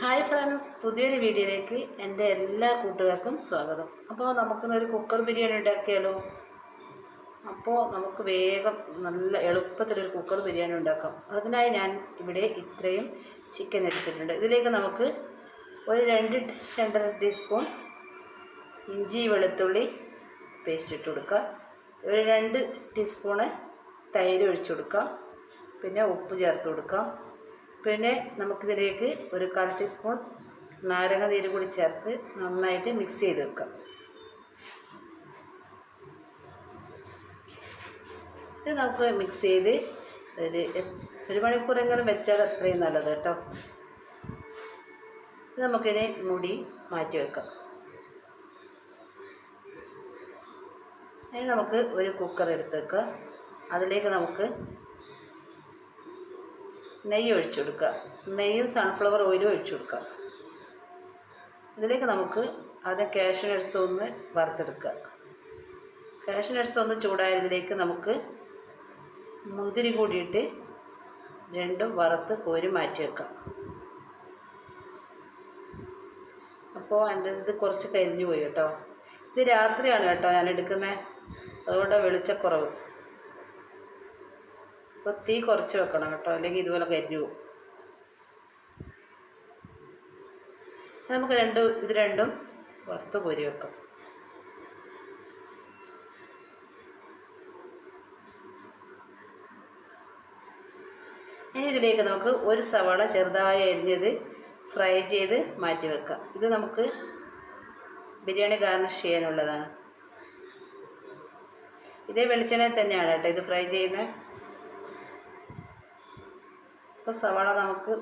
Hi friends പുതിയൊരു വീഡിയോയിലേക്ക് എന്റെ എല്ലാ കൂട്ടുകാർക്കും സ്വാഗതം. അപ്പോൾ നമുക്കിന്നൊരു കുക്കർ ബിരിയാണി ഉണ്ടാക്കിയാലോ? അപ്പോൾ നമുക്ക് വേഗം നല്ല എളുപ്പത്തിലൊരു കുക്കർ ബിരിയാണി ഉണ്ടാക്കാം. അതിനായി ഞാൻ ഇവിടെ ഇത്രയും ചിക്കൻ എടുത്തിട്ടുണ്ട്. ഇതിലേക്ക് നമുക്ക് ഒരു രണ്ട് രണ്ടര ടീസ്പൂൺ ഇഞ്ചി വെളുത്തുള്ളി പേസ്റ്റ് ഇട്ട് കൊടുക്കുക. ഒരു രണ്ട് ടീസ്പൂണ് തൈര് ഒഴിച്ചു കൊടുക്കാം പിന്നെ ഉപ്പ് ചേർത്ത് കൊടുക്കാം പിന്നെ നമുക്കിതിലേക്ക് ഒരു കാൽ ടീസ്പൂൺ നാരങ്ങ നീര് കൂടി ചേർത്ത് നന്നായിട്ട് മിക്സ് ചെയ്ത് വെക്കാം. ഇത് നമുക്ക് മിക്സ് ചെയ്ത് ഒരു ഒരു മണിക്കൂറെങ്കിലും വെച്ചാൽ അത്രയും നല്ലത് കേട്ടോ. ഇത് നമുക്കിനി മുടി മാറ്റി വെക്കാം. ഇനി നമുക്ക് ഒരു കുക്കർ എടുത്ത് വെക്കുക. അതിലേക്ക് നമുക്ക് നെയ്യ് ഒഴിച്ചു കൊടുക്കുക. നെയ്യും സൺഫ്ലവർ ഓയിലും ഒഴിച്ചു കൊടുക്കുക. ഇതിലേക്ക് നമുക്ക് ആദ്യം കാഷ്യൂ നട്ട്സ് ഒന്ന് വറുത്തെടുക്കുക. കാഷ്യൂ നട്ട്സ് ഒന്ന് ചൂടായതിലേക്ക് നമുക്ക് മുന്തിരി കൂടിയിട്ട് രണ്ടും വറുത്ത് കോരി മാറ്റി വെക്കാം. അപ്പോൾ എന്റെ ഇത് കുറച്ച് കരിഞ്ഞു പോയി കേട്ടോ. ഇത് രാത്രിയാണ് കേട്ടോ ഞാൻ എടുക്കുന്നത്. അതുകൊണ്ടാണ് വെളിച്ചക്കുറവ്. അപ്പോൾ തീ കുറച്ച് വെക്കണം കേട്ടോ അല്ലെങ്കിൽ ഇതുപോലെ കരിഞ്ഞു പോകും. നമുക്ക് രണ്ട് ഇത് രണ്ടും വറുത്ത് പൊരി വെക്കാം. ഇനി ഇതിലേക്ക് നമുക്ക് ഒരു സവാള ചെറുതായി അരിഞ്ഞത് ഫ്രൈ ചെയ്ത് മാറ്റി വെക്കാം. ഇത് നമുക്ക് ബിരിയാണി ഗാർണിഷ് ചെയ്യാനുള്ളതാണ്. ഇതേ വെളിച്ചെണ്ണയിൽ തന്നെയാണ് കേട്ടോ ഇത് ഫ്രൈ ചെയ്യുന്നത്. ഇപ്പോൾ സവാള നമുക്ക്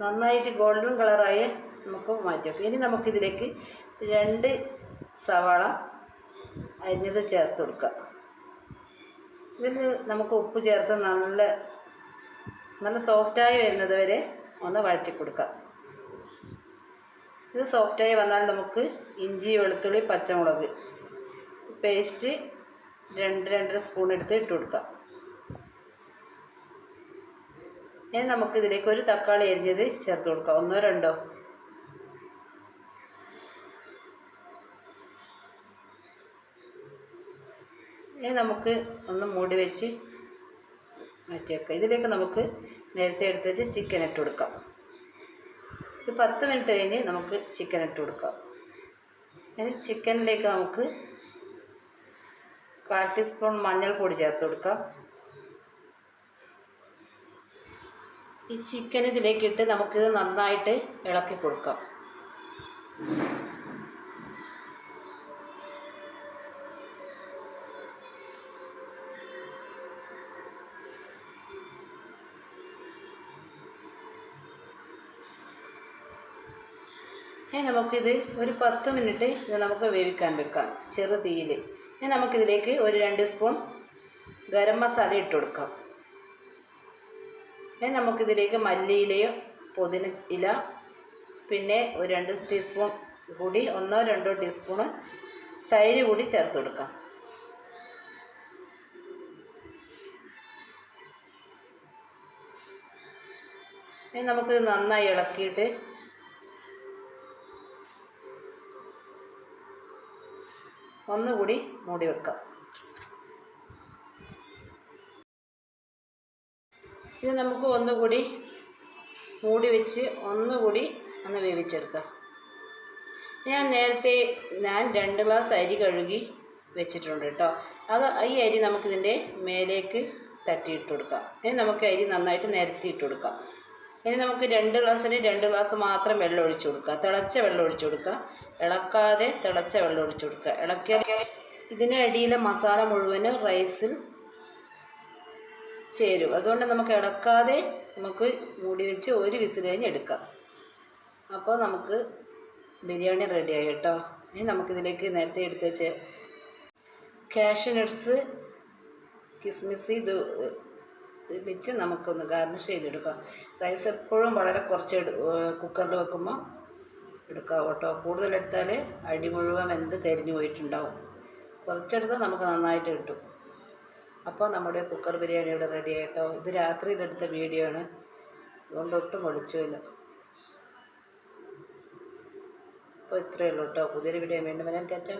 നന്നായിട്ട് ഗോൾഡൻ കളറായി നമുക്ക് മാറ്റും ഇനി നമുക്കിതിലേക്ക് രണ്ട് സവാള അരിഞ്ഞത് ചേർത്ത് കൊടുക്കുക ഇതിൽ നമുക്ക് ഉപ്പ് ചേർത്ത് നല്ല നല്ല സോഫ്റ്റായി വരുന്നത് വരെ ഒന്ന് വഴറ്റി കൊടുക്കാം. ഇത് സോഫ്റ്റായി വന്നാൽ നമുക്ക് ഇഞ്ചി വെളുത്തുള്ളി പച്ചമുളക് പേസ്റ്റ് രണ്ട് രണ്ടര സ്പൂൺ എടുത്ത് ഇട്ട് കൊടുക്കാം. ഇനി നമുക്ക് ഇതിലേക്ക് ഒരു തക്കാളി അരിഞ്ഞത് ചേർത്ത് കൊടുക്കാം. ഒന്നോ രണ്ടോ? ഇനി നമുക്ക് ഒന്ന് മൂടി വെച്ച് മാറ്റി വെക്കാം ഇതിലേക്ക് നമുക്ക് നേരത്തെ എടുത്ത് വെച്ച് ചിക്കൻ ഇട്ട് കൊടുക്കാം. ഒരു പത്ത് മിനിറ്റ് കഴിഞ്ഞ് നമുക്ക് ചിക്കൻ ഇട്ട് കൊടുക്കാം. ഇനി ചിക്കനിലേക്ക് നമുക്ക് കാൽ ടീസ്പൂൺ മഞ്ഞൾപ്പൊടി ചേർത്ത് കൊടുക്കാം. ഈ ചിക്കൻ ഇതിലേക്ക് ഇട്ട് നമുക്കിത് നന്നായിട്ട് ഇളക്കി കൊടുക്കാം. ഇനി നമുക്കിത് ഒരു പത്ത് മിനിറ്റ് ഇത് നമുക്ക് വേവിക്കാൻ വെക്കാം ചെറു തീയിൽ. ഇനി നമുക്കിതിലേക്ക് ഒരു രണ്ട് സ്പൂൺ ഗരം മസാല ഇട്ട് കൊടുക്കാം. ഇനി നമുക്കിതിലേക്ക് മല്ലിയിലയും പുതിന ഇല പിന്നെ ഒരു രണ്ട് ടീസ്പൂൺ കൂടി ഒന്നോ രണ്ടോ ടീസ്പൂണ് തൈര് കൂടി ചേർത്ത് കൊടുക്കാം. ഇനി നമുക്കിത് നന്നായി ഇളക്കിയിട്ട് ഒന്നുകൂടി മൂടി വെക്കാം. ഇത് നമുക്ക് ഒന്നുകൂടി മൂടി വെച്ച് ഒന്നുകൂടി ഒന്ന് വേവിച്ചെടുക്കാം. ഞാൻ നേരത്തെ ഞാൻ രണ്ട് ഗ്ലാസ് അരി കഴുകി വെച്ചിട്ടുണ്ട് കേട്ടോ. അത് ഈ അരി നമുക്കിതിന്റെ മേലേക്ക് തട്ടിയിട്ട് കൊടുക്കാം. ഇനി നമുക്ക് അരി നന്നായിട്ട് നിരത്തിയിട്ട് കൊടുക്കാം. ഇനി നമുക്ക് രണ്ട് ഗ്ലാസ്സിന് രണ്ട് ഗ്ലാസ് മാത്രം വെള്ളം ഒഴിച്ചു കൊടുക്കുക തിളച്ച വെള്ളം ഒഴിച്ചു കൊടുക്കുക ഇളക്കാതെ തിളച്ച വെള്ളം ഒഴിച്ചു കൊടുക്കുക ഇളക്കിയാൽ ഇതിന്റെ അടിയിലെ മസാല മുഴുവനും റൈസിൽ ചേരും. അതുകൊണ്ട് നമുക്ക് ഇളക്കാതെ നമുക്ക് മൂടി വെച്ച് ഒരു വിസിൽ കഴിഞ്ഞ് എടുക്കാം. അപ്പോൾ നമുക്ക് ബിരിയാണി റെഡിയായി കേട്ടോ. ഇനി നമുക്കിതിലേക്ക് നേരത്തെ എടുത്ത് വെച്ച് കാഷ്യൂ കിസ്മിസ് ഇത് വെച്ച് നമുക്കൊന്ന് ഗാർണിഷ് ചെയ്തെടുക്കാം. റൈസ് എപ്പോഴും വളരെ കുറച്ച് കുക്കറിൽ വെക്കുമ്പോൾ എടുക്കാം കേട്ടോ. കൂടുതലെടുത്താൽ അടി മുഴുവൻ എന്ത് കരിഞ്ഞു പോയിട്ടുണ്ടാവും. കുറച്ചെടുത്താൽ നമുക്ക് നന്നായിട്ട് കിട്ടും. അപ്പോൾ നമ്മുടെ കുക്കർ ബിരിയാണി ഇവിടെ റെഡി ആയിട്ടോ? ഇത് രാത്രിയിലെടുത്ത വീഡിയോ ആണ്. അതുകൊണ്ട് ഒട്ടും ഒളിച്ചില്ല. അപ്പോൾ ഇത്രയേ ഉള്ളൂ കേട്ടോ. പുതിയൊരു വീഡിയോ വീണ്ടും വരാൻ കേട്ടോ